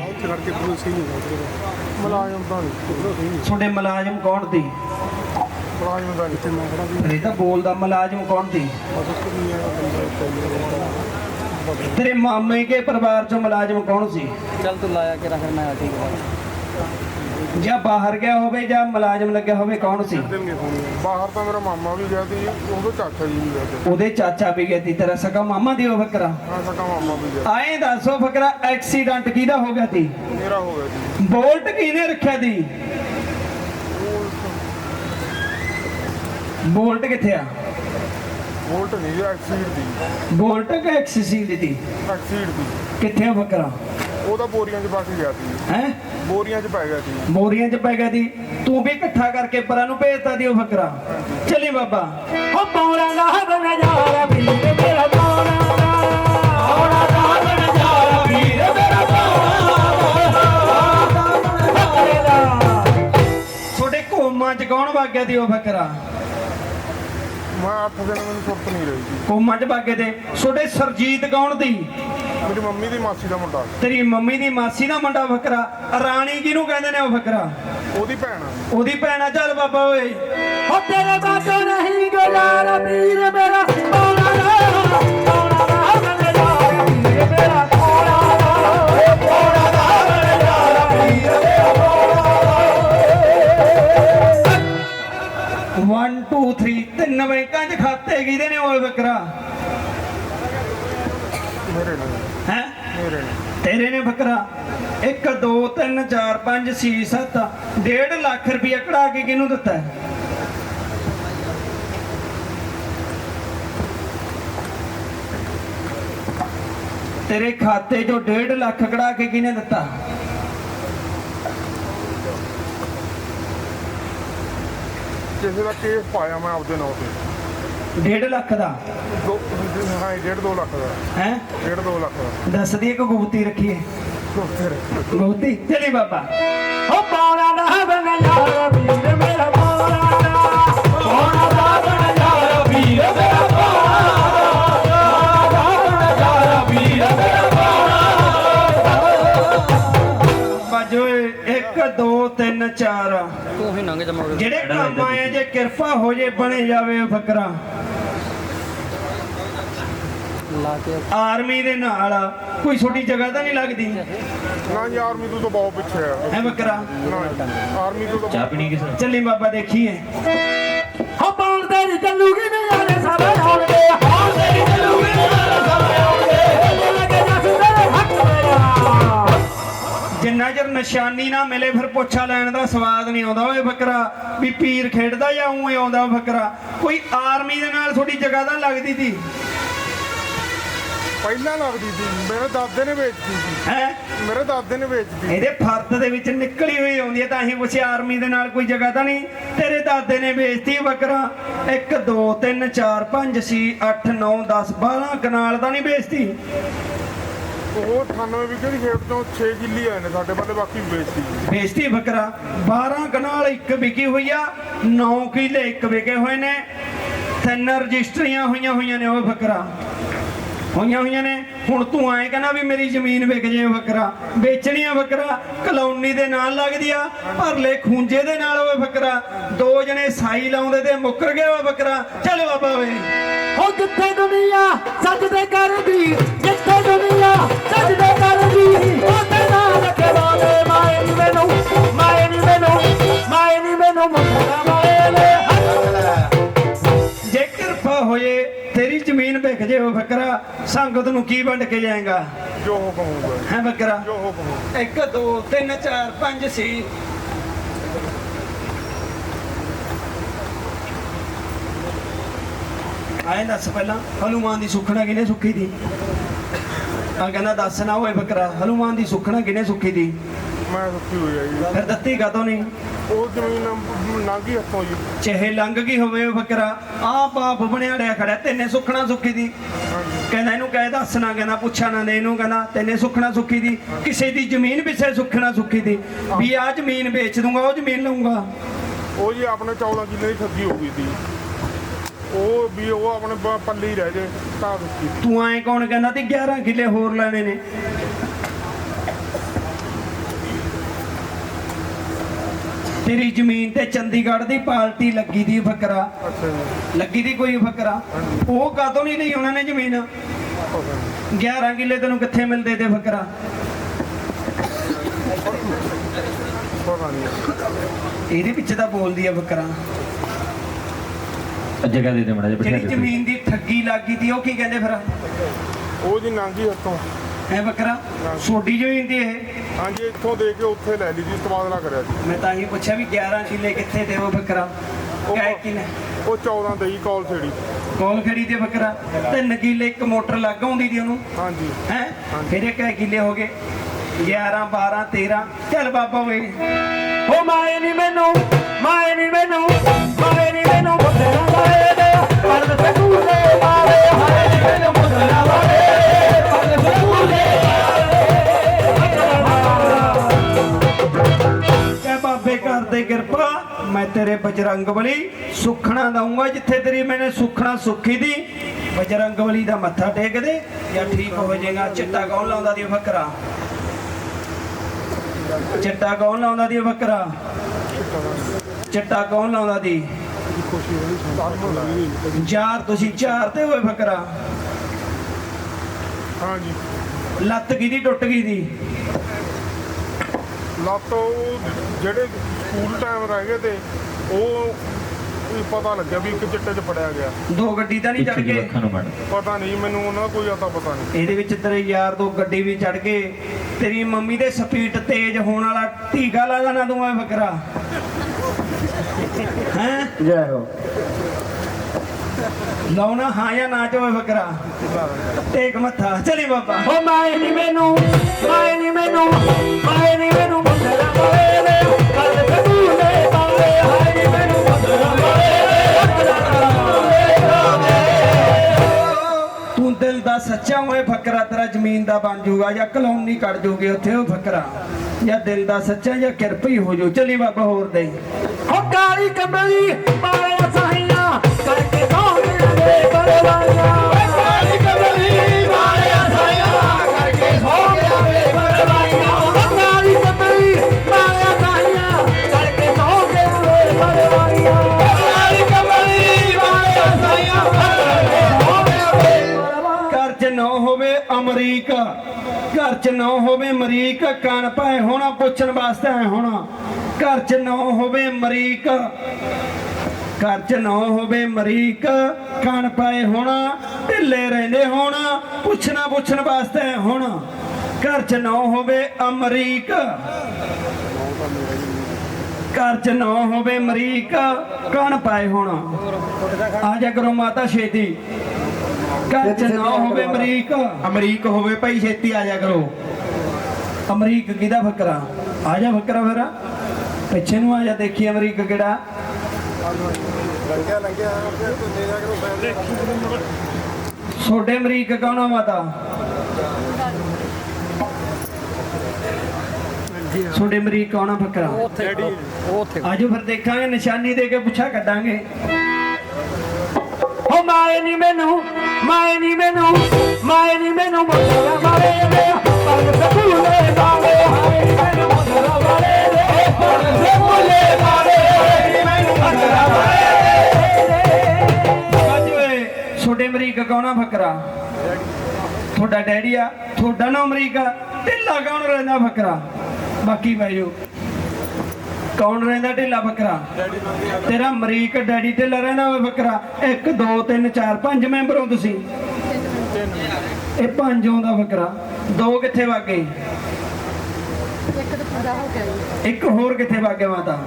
ਮਲਾਜਮ ਤਾਂ ਨਹੀਂ ਤੁਹਾਡੇ ਮਲਾਜਮ ਕੌਣ ਦੀ ਮਲਾਜਮ ਦਾ ਨਹੀਂ ਮੈਂ ਕਿਹੜਾ ਇਹ ਤਾਂ ਬੋਲਦਾ ਮੁਲਾਜ਼ਮ ਕੌਣ ਦੀ ਤੇਰੇ ਮਾਮੇ ਕੇ ਪਰਿਵਾਰ ਚੋਂ ਮੁਲਾਜ਼ਮ ਕੌਣ ਸੀ? ਚੱਲ ਤੂੰ ਲਾਇਆ ਕੇ ਰੱਖ ਮੈਂ ਠੀਕ ਹੈ ਜਾਂ ਬਾਹਰ ਗਿਆ ਹੋਵੇ ਜਾਂ ਮੁਲਾਜ਼ਮ ਲੱਗਿਆ ਹੋਵੇ ਕੌਣ ਸੀ? ਬਾਹਰ ਤਾਂ ਮੇਰਾ ਮਾਮਾ ਵੀ ਗਿਆ ਸੀ ਉਹਦਾ ਚਾਚਾ ਜੀ ਵੀ ਗਿਆ ਸੀ। ਉਹਦੇ ਚਾਚਾ ਵੀ ਗਏ ਤੀ ਤੇਰਾ ਸਕਾ ਮਾਮਾ ਦੀ ਉਹ ਫਕਰਾ? ਹਾਂ ਸਕਾ ਮਾਮਾ ਵੀ ਗਿਆ। ਆਏ ਦੱਸੋ ਫਕਰਾ ਐਕਸੀਡੈਂਟ ਕਿਹਦਾ ਹੋ ਗਿਆ ਤੀ ਮੇਰਾ ਹੋ ਗਿਆ ਜੀ। ਬੋਲਟ ਕਿਹਨੇ ਰੱਖਿਆ ਤੀ ਬੋਲਟ ਕਿੱਥੇ ਆ? ਵੋਲਟ ਨਹੀਂ ਜੀ ਐਕਸੀਡ ਦੀ। ਬੋਲਟ ਕਿ ਐਕਸੀਡ ਦੀ? ਐਕਸੀਡ ਦੀ। ਕਿੱਥੇ ਆ ਫਕਰਾ ਉਹ ਤਾਂ ਬੋਰੀਆਂ 'ਚ ਪਾ ਕੇ ਗਿਆ ਸੀ। ਹੈ? ਬੋਰੀਆਂ 'ਚ ਪੈ ਗਿਆ ਸੀ। ਬੋਰੀਆਂ 'ਚ ਪੈ ਗਿਆ ਦੀ ਤੂੰ ਵੀ ਇਕੱਠਾ ਕਰਕੇ ਪਰਾਂ ਨੂੰ ਭੇਜਤਾ ਦੀ ਉਹ ਫਕਰਾ ਚੱਲੀ ਬਾਬਾ। ਉਹ ਪੌੜਾ ਦਾ ਬਨਜਾਰਾ ਵੀਰ ਮੇਰਾ ਪੌੜਾ ਦਾ। ਪੌੜਾ ਦਾ ਬਨਜਾਰਾ ਵੀਰ ਮੇਰਾ ਪੌੜਾ ਦਾ। ਤੁਹਾਡੇ ਕੋਮਾਂ 'ਚ ਕੌਣ ਵਗ ਗਿਆ ਦੀ ਉਹ ਫਕਰਾ ਮੈਂ 8 ਦਿਨ ਮੈਨੂੰ ਸੁਰਤ ਨਹੀਂ ਰਹੀ ਸੀ ਕੋਮਾਂ 'ਚ ਵਗ ਗਏ ਤੇ। ਤੁਹਾਡੇ ਸਰਜੀਤ ਕੌਣ ਦੀ ਮੇਰੀ ਮੰਮੀ ਦੀ ਮਾਸੀ ਦਾ ਮੁੰਡਾ। ਤੇਰੀ ਮੰਮੀ ਦੀ ਮਾਸੀ ਦਾ ਮੁੰਡਾ ਫਕਰਾ। ਰਾਣੀ ਕਿਹਨੂੰ ਕਹਿੰਦੇ ਨੇ ਉਹ ਫਕਰਾ? ਉਹਦੀ ਭੈਣ ਆ। ਉਹਦੀ ਭੈਣਾ ਚੱਲ ਬਾਬਾ ਓਏ। ਉਹ ਤੇਰੇ ਬਾਤੋਂ ਨਹੀਂ ਗੁਜ਼ਾਰਾ ਵੀਰ ਮੇਰਾ। ਪੌੜਾ ਖਾਤੇ ਕਿਹਦੇ ਨੇ ਓਏ ਫਕਰਾ ਮੇਰੇ ਨਾਲ। ਹੈ? ਮੇਰੇ ਨਾਲ। ਤੇਰੇ ਨੇ ਫਕਰਾ 1 2 3 4 5 6 7 1.5 ਲੱਖ ਰੁਪਇਆ ਕਢਾ ਕੇ ਕਿਹਨੂੰ ਦਿੱਤਾ ਹੈ? ਤੇਰੇ ਖਾਤੇ 'ਚੋਂ 1.5 ਲੱਖ ਕਢਾ ਕੇ ਕਿਹਨੇ ਦਿੱਤਾ? ਕਿਸੇ ਦਾ ਕੇਸ ਪਾਇਆ ਮੈਂ ਆਪਦੇ ਨਾਂ ਤੇ। 1.5 ਲੱਖ ਦਾ? ਦੋ ਹਾਂ ਡੇਢ ਦੋ ਲੱਖ ਦਾ। ਹੈ? ਡੇਢ ਦੋ ਲੱਖ ਦਾ। ਦੱਸ ਦੀ ਇੱਕ ਗੁਪਤੀ ਰੱਖੀਏ? ਗੁਪਤੀ ਚਲੀ ਬਾਬਾ। ਉਹ ਪੌੜਾ ਦਾ ਬਨਜਾਰਾ ਵੀਰ। ਹੀ ਨੰਗ ਜਮਾ ਜਿਹੜੇ ਕੰਮ ਆਏ ਜੇ ਕਿਰਪਾ ਹੋ ਜੇ ਬਣੇ ਜਾਵੇ ਫਕਰਾ। ਆਰਮੀ ਦੇ ਨਾਲ ਕੋਈ ਛੋਟੀ ਜਗ੍ਹਾ ਤਾਂ ਨਹੀਂ ਲੱਗਦੀ? ਨਾ ਜੀ ਆਰਮੀ ਤੋਂ ਤਾਂ ਬਹੁਤ ਪਿੱਛੇ ਆ। ਹੈ ਫਕਰਾ? ਨਾ ਆਰਮੀ ਤੋਂ ਤਾਂ ਚਾਹ ਪੀਣੀ ਕਿਸੇ ਨੇ? ਚੱਲੀ ਬਾਬਾ ਦੇਖੀਏ। ਹੋ ਬੋਲ ਤੇਰੀ ਚੱਲੂਗੀ ਨਜ਼ਾਰੇ ਸਾਰੇ ਆਉਣਗੇ। ਹੋ ਤੇਰੀ ਚੱਲੂਗੀ ਨਜ਼ਾਰੇ ਸਾਰੇ ਆਉਣਗੇ। ਜਿੰਨਾ ਚਿਰ ਨਿਸ਼ਾਨੀ ਨਾ ਮਿਲੇ ਫਿਰ ਪੁੱਛਾ ਲੈਣ ਦਾ ਸਵਾਦ ਨਹੀਂ ਆਉਂਦਾ। ਓਏ ਫਕਰਾ ਵੀ ਪੀਰ ਖੇਡਦਾ ਜਾਂ ਉਵੇਂ ਆਉਂਦਾ ਫਕਰਾ ਕੋਈ ਆਰਮੀ ਦੇ ਨਾਲ ਥੋੜੀ ਜਗ੍ਹਾ ਤਾਂ ਲੱਗਦੀ ਸੀ। ਪਹਿਲਾਂ ਲੱਗਦੀ ਸੀ। ਮੇਰੇ ਦਾਦੇ ਨੇ ਵੇਚਤੀ ਸੀ। ਹੈ? ਮੇਰੇ ਦਾਦੇ ਨੇ ਵੇਚਤੀ ਇਹਦੇ ਫਰਦ ਦੇ ਵਿੱਚ ਨਿਕਲੀ ਹੋਈ ਆਉਂਦੀ ਹੈ ਤਾਂ ਅਸੀਂ ਪੁੱਛਿਆ ਆਰਮੀ ਦੇ ਨਾਲ ਕੋਈ ਜਗ੍ਹਾ ਤਾਂ ਨਹੀਂ? ਤੇਰੇ ਦਾਦੇ ਨੇ ਵੇਚਤੀ ਬੱਕਰਾ। 1 2 3 4 5 6 8 9 10 12 ਕਨਾਲ ਤਾਂ ਨਹੀਂ ਵੇਚਤੀ? ਉਹ 98 ਵਿਗੇ ਦੀ ਖੇਤ ਤੋਂ 6 ਕਿੱਲੀ ਆਏ ਨੇ ਸਾਡੇ ਵੱਲੇ, ਬਾਕੀ ਵੇਚਤੀ ਵੇਚਤੀ ਬੱਕਰਾ। 12 ਕਨਾਲ ਇੱਕ ਵਿਕੀ ਹੋਈ ਆ 9 ਕਿੱਲੇ ਇੱਕ ਵਿਕੇ ਹੋਏ ਨੇ। ਤਿੰਨ ਰਜਿਸਟਰੀਆਂ ਹੋਈਆਂ ਹੋਈਆਂ ਨੇ ਉਹ ਬੱਕਰਾ। ਹੋਈਆਂ ਹੋਈਆਂ ਨੇ। ਹੁਣ ਤੂੰ ਐਂ ਕਹਿੰਦਾ ਵੀ ਮੇਰੀ ਜ਼ਮੀਨ ਵਿਕ ਜੇ ਬੱਕਰਾ ਵੇਚਣੀ ਆ ਬੱਕਰਾ ਕਲੋਨੀ ਦੇ ਨਾਲ ਲੱਗਦੀ ਆ ਭਰਲੇ ਖੂੰਜੇ ਦੇ ਨਾਲ ਉਹ ਬੱਕਰਾ ਦੋ ਜਣੇ ਸਾਈ ਲਾਉਂਦੇ ਤੇ ਮੁੱਕਰ ਗਿਆ ਉਹ ਬੱਕਰਾ ਚੱਲ ਬਾਬਾ ਓਏ ਹੋ ਕਿੱਥੇ ਦੁਨੀਆ ਸੱਜਦੇ ਕਰਦੀ ਜਿੱਥੇ ਦੁਨੀਆ ਸੱਜਦੇ ਕਰਦੀ ਉਹਦੇ ਨਾਲ ਰੱਖੇ ਬਾਬੇ ਮਾਏ ਨੀ ਮੈਨੂੰ ਮਾਏ ਨੀ ਮੈਨੂੰ ਮਾਏ ਨੀ ਮੈਨੂੰ ਮੁੰਡਾ ਮਾਏ ਲੈ ਜੇ ਕਿਰਪਾ ਹੋਏ ਵਿਕ ਜੇ ਉਹ ਬੱਕਰਾ ਸੰਗਤ ਨੂੰ ਕੀ ਵੰਡ ਕੇ ਜਾਏਗਾ? ਜੋ ਹੁਕਮ ਹੋਊਗਾ ਜੀ, ਹੈ ਬੱਕਰਾ? ਜੋ ਹੁਕਮ ਹੋਊਗਾ 1 2 3 4 5 6 ਆਏ ਦੱਸ ਪਹਿਲਾਂ ਹਨੂਮਾਨ ਦੀ ਸੁਖਣਾ ਕਿਨੇ ਸੁੱਖੀ ਦੀ? ਆ ਕਹਿੰਦਾ ਦੱਸ ਨਾ ਓਏ ਬੱਕਰਾ ਹਨੂਮਾਨ ਦੀ ਸੁਖਣਾ ਕਿਨੇ ਸੁੱਖੀ ਦੀ? ਮੈਂ ਸੁੱਕੀ ਹੋਈ ਆ ਜੀ। ਫਿਰ ਦਿੱਤੀ ਕਾਤੋਂ ਨਹੀਂ? ਉਹ ਜ਼ਮੀਨ ਨਾਂਗੀ ਹੱਥੋਂ ਜੀ। ਚਾਹੇ ਲੰਘ ਗਈ ਹੋਵੇ ਬੱਕਰਾ ਆ ਬਾਪ ਬਣਿਆ ਡਿਆ ਖੜਾ ਤੈਨੇ ਸੁਖਣਾ ਸੁੱਖੀ ਦੀ। ਕਹਿੰਦਾ ਇਹਨੂੰ ਕਹਿ ਦੱਸ ਨਾ ਕਹਿੰਦਾ ਪੁੱਛਾ ਨਾ ਦੇ ਇਹਨੂੰ ਕਹਿੰਦਾ ਤੈਨੇ ਸੁਖਣਾ ਸੁੱਖੀ ਦੀ। ਕਿਸੇ ਦੀ ਜ਼ਮੀਨ ਪਿੱਛੇ ਸੁਖਣਾ ਸੁੱਖੀ ਦੀ। ਵੀ ਆ ਜ਼ਮੀਨ ਵੇਚ ਦੂੰਗਾ ਉਹ ਜ਼ਮੀਨ ਲਊਂਗਾ। ਉਹ ਜੀ ਆਪਣੇ 14 ਕਿੱਲੇ ਦੀ ਠੱਗੀ ਹੋ ਗਈ ਸੀ। ਉਹ ਵੀ ਉਹ ਆਪਣੇ ਪੱਲੇ ਹੀ ਰਹਿ ਜੇ ਤਾਂ ਤੂੰ ਐਂ ਕੌਣ ਕਹਿੰਦਾ ਤੀ 11 ਕਿੱਲੇ ਹੋਰ ਲੈਣੇ ਨੇ? ਤੇਰੀ ਜ਼ਮੀਨ ਤੇ ਚੰਡੀਗੜ੍ਹ ਦੀ ਪਾਰਟੀ ਲੱਗੀ ਦੀ ਫਕਰਾ। ਜੀ ਲੱਗੀ ਦੀ ਕੋਈ ਫਕਰਾ? ਉਹ ਕਾਤੋਂ ਨਹੀਂ ਲਈ ਉਹਨਾਂ ਨੇ ਜ਼ਮੀਨ? 11 ਕਿੱਲੇ ਤੈਨੂੰ ਕਿੱਥੇ ਮਿਲਦੇ ਤੇ ਫਕਰਾ? ਇਹਦੇ ਪਿੱਛੇ ਤਾਂ ਬੋਲਦੀ ਆ ਫਕਰਾ। ਜਗ੍ਹਾ ਦੇ ਦੇ ਮੜਾ ਜਿਹਾ ਜਿਹੜੀ ਬਿਠਾ ਦੇ ਜ਼ਮੀਨ ਦੀ ਠੱਗੀ ਲੱਗੀ ਦੀ ਉਹ ਕੀ ਕਹਿੰਦੇ ਫਿਰ? ਉਹ ਜੀ ਨਾਂਗੀ ਹੱਥੋਂ। ਐ ਫਕਰਾ ਛੋਟੀ ਜ਼ਮੀਨ ਦੀ ਇਹ। ਹਾਂਜੀ ਇੱਥੋਂ ਦੇ ਕੇ ਉੱਥੇ ਲੈ ਲਈ ਜੀ ਤਬਾਦਲਾ ਕਰਿਆ ਜੀ। ਮੈਂ ਤਾਂ ਹੀ ਪੁੱਛਿਆ ਵੀ 11 ਕਿੱਲੇ ਕਿੱਥੇ ਤੇ ਉਹ ਫਕਰਾ ਕਹੇ ਕਿਨੇ ਉਹ 14 ਦੇ ਹੀ ਕਾਲ ਛੇੜੀ ਕੋਲ ਖੜੀ ਤੇ ਬੱਕਰਾ ਤਿੰਨ ਕਿੱਲੇ ਇੱਕ ਮੋਟਰ ਲੱਗ ਆਉਂਦੀ ਦੀ ਉਹਨੂੰ। ਹਾਂਜੀ। ਹੈ? ਫਿਰ ਇਹ ਕਹੇ ਕਿੱਲੇ ਹੋ ਗਏ। 11 12 13 ਚੱਲ ਬਾਬਾ ਓਏ। ਹੋ ਮਾਏ ਨੀ ਮੈਨੂੰ ਮਾਏ ਨੀ ਮੈਨੂੰ ਮਾਏ ਨੀ ਮੈਨੂੰ ਬੁੱਧਰਾ ਵਾਲੇ ਦੇ। ਪਰਦ ਤੇ ਕੂਲੇ ਮਾਰੇ ਹਾਏ ਨੀ ਮੈਨੂੰ ਬੁੱਧਰਾ ਵਾਲੇ ਤੇਰੇ ਬਜਰੰਗ ਬਲੀ ਸੁਖਣਾ ਦਊਂਗਾ ਜਿੱਥੇ ਤੇਰੀ ਮੈਨੇ ਸੁਖਣਾ ਸੁਖੀ ਦੀ। ਬਜਰੰਗ ਬਲੀ ਦਾ ਮੱਥਾ ਟੇਕ ਦੇ ਜਾਂ ਠੀਕ ਹੋ ਜਾਏਗਾ ਚਿੱਟਾ ਕੌਣ ਲਾਉਂਦਾ ਦੀ ਬੱਕਰਾ ਚਿੱਟਾ ਕੌਣ ਲਾਉਂਦਾ ਦੀ ਬੱਕਰਾ ਚਿੱਟਾ ਕੌਣ ਲਾਉਂਦਾ ਦੀ? ਯਾਰ ਤੁਸੀਂ ਚਾਰ ਤੇ ਹੋਏ ਬੱਕਰਾ ਹਾਂਜੀ। ਲੱਤ ਕਿਹਦੀ ਟੁੱਟ ਗਈ ਦੀ ਲੱਤ ਉਹ ਜਿਹੜੇ ਸਕੂਲ ਟਾਈਮ ਰਹਿ ਗਏ ਤੇ ਉਹ ਵੀ ਪਤਾ ਲੱਗਿਆ ਵੀ ਇੱਕ ਚਿੱਟੇ 'ਚ ਫੜਿਆ ਗਿਆ। ਦੋ ਗੱਡੀ ਤਾਂ ਨਹੀਂ ਚੜ ਪਿੱਛੇ ਦੀ ਗਏ। ਅੱਖਾਂ ਨੂੰ ਮੜ ਪਤਾ ਨਹੀਂ ਮੈਨੂੰ ਉਹਨਾਂ ਦਾ ਕੋਈ ਅਤਾ ਪਤਾ ਨਹੀਂ। ਇਹਦੇ ਵਿੱਚ ਤੇਰੇ ਯਾਰ ਦੋ ਗੱਡੀ ਵੀ ਚੜ ਗਏ। ਤੇਰੀ ਮੰਮੀ ਦੇ ਸਪੀਡ ਤੇਜ਼ ਹੋਣ ਵਾਲਾ ਟੀਕਾ ਲਾ ਲੈਣਾ ਤੂੰ ਐ ਬੱਕਰਾ। ਹੈ? ਜੈ ਹੋ। ਲਾਉਣਾ ਹਾਂ ਜਾਂ ਨਾ ਚੋਏ ਬੱਕਰਾ। ਟੇਕ ਮੱਥਾ ਚਲੀ ਬਾਬਾ। ਹੋ ਮਾਏ ਨੀ ਮੈਨੂੰ ਮਾਏ ਨੀ ਮੈਨੂੰ ਮਾਏ ਨੀ ਮੈਨੂੰ ਪਰਦ ਤੂੰ ਦਿਲ ਦਾ ਸੱਚਾ ਹੋਏ ਫਕਰਾ, ਤੇਰਾ ਜ਼ਮੀਨ ਦਾ ਬਣ ਜਾਊਗਾ ਜਾਂ ਕਲੋਨੀ ਕੱਢ ਜੂਗੇ, ਉੱਥੇ ਉਹ ਫਕਰਾ। ਜਾਂ ਦਿਲ ਦਾ ਸੱਚਾ ਜਾਂ ਕਿਰਪੀ ਹੋ ਜਾਊ ਚਲੀ ਬਾਬਾ, ਹੋਰ ਦੇ। ਹੋ ਕਾਲੀ ਕਮਲੀ ਪਾਇਆ ਸਾਹੀਆਂ, ਕਰਕੇ ਕੌਣ ਦੇ ਬਰਵਾਈਆਂ ਅਮਰੀਕਾ ਘਰ 'ਚ ਨਾ ਹੋਵੇ ਅਮਰੀਕਾ ਕਣ ਪਾਏ ਹੋਣਾ, ਪੁੱਛਣ ਵਾਸਤੇ ਆਏ ਹੋਣਾ। ਘਰ 'ਚ ਨਾ ਹੋਵੇ ਅਮਰੀਕਾ ਘਰ 'ਚ ਨਾ ਹੋਵੇ ਅਮਰੀਕਾ ਕਣ ਪਾਏ ਹੋਣਾ, ਢਿੱਲੇ ਰਹਿੰਦੇ ਹੋਣਾ, ਪੁੱਛਣਾ ਪੁੱਛਣ ਵਾਸਤੇ ਹੋਣਾ। ਘਰ 'ਚ ਨਾ ਹੋਵੇ ਅਮਰੀਕ। ਘਰ 'ਚ ਨਾ ਹੋਵੇ ਮਰੀਕ ਕਣ ਪਾਏ ਹੋਣਾ। ਆ ਜਾ ਕਰੋ ਮਾਤਾ ਛੇਤੀ। ਘਰ 'ਚ ਨਾ ਹੋਵੇ ਅਮਰੀਕ। ਅਮਰੀਕ ਹੋਵੇ ਭਾਈ ਛੇਤੀ ਆ ਜਾ ਕਰੋ। ਅਮਰੀਕ ਕਿਹਦਾ ਫਕਰਾ? ਆ ਜਾ ਫਕਰਾ ਫਿਰ। ਪਿੱਛੇ ਨੂੰ ਆ ਜਾ ਦੇਖੀ ਅਮਰੀਕ ਕਿਹੜਾ। ਛੋਟੇ ਅਮਰੀਕ ਕੌਣ ਮਾਤਾ? ਛੋਟੇ ਅਮਰੀਕ ਕੌਣ ਆ ਫਕਰਾ? ਆਜੋ ਫਿਰ ਦੇਖਾਂਗੇ ਨਿਸ਼ਾਨੀ ਦੇ ਕੇ ਪੁੱਛਾ ਕੱਢਾਂਗੇ। ਹੋ ਮਾਏ ਨੀ ਮੈਨੂੰ। ਮਾਏ ਨੀ ਮੈਨੂੰ, ਮਾਏ ਨੀ ਮੈਨੂੰ ਬੁੱਧਰਾ ਵਾਲੇ ਦੇ ਪਰਦ ਤੇ ਮਾਰੇ ਹਾਏ ਨੀ ਮੈਨੂੰ ਬੁੱਧਰਾ ਵਾਲੇ ਦੇ ਪਰਦ ਤੇ ਮਾਰੇ ਮੈਨੂੰ ਬੁੱਧਰਾ ਵਾਲੇ ਛੋਟੇ ਅਮਰੀਕ ਕੌਣ ਆ ਫਕਰਾ? ਤੁਹਾਡਾ ਡੈਡੀ ਆ, ਤੁਹਾਡਾ ਨਾ ਅਮਰੀਕਾ ਢਿੱਲਾ ਕੌਣ ਰਹਿੰਦਾ ਫਕਰਾ? ਬਾਕੀ ਬੈਜੋ ਕੌਣ ਰਹਿੰਦਾ ਢਿੱਲਾ ਬੱਕਰਾ? ਤੇਰਾ ਅਮਰੀਕ ਡੈਡੀ ਢਿੱਲਾ ਰਹਿੰਦਾ ਹੋਵੇ ਬੱਕਰਾ। 1 2 3 4 5 ਮੈਂਬਰ ਹੋ ਤੁਸੀਂ? ਇਹ ਪੰਜ ਆਉਂਦਾ ਬੱਕਰਾ। ਦੋ ਕਿੱਥੇ ਵਗ? ਗਏ ਇੱਕ ਹੋਰ ਕਿੱਥੇ ਵਗ ਗਿਆ ਮਾਤਾ?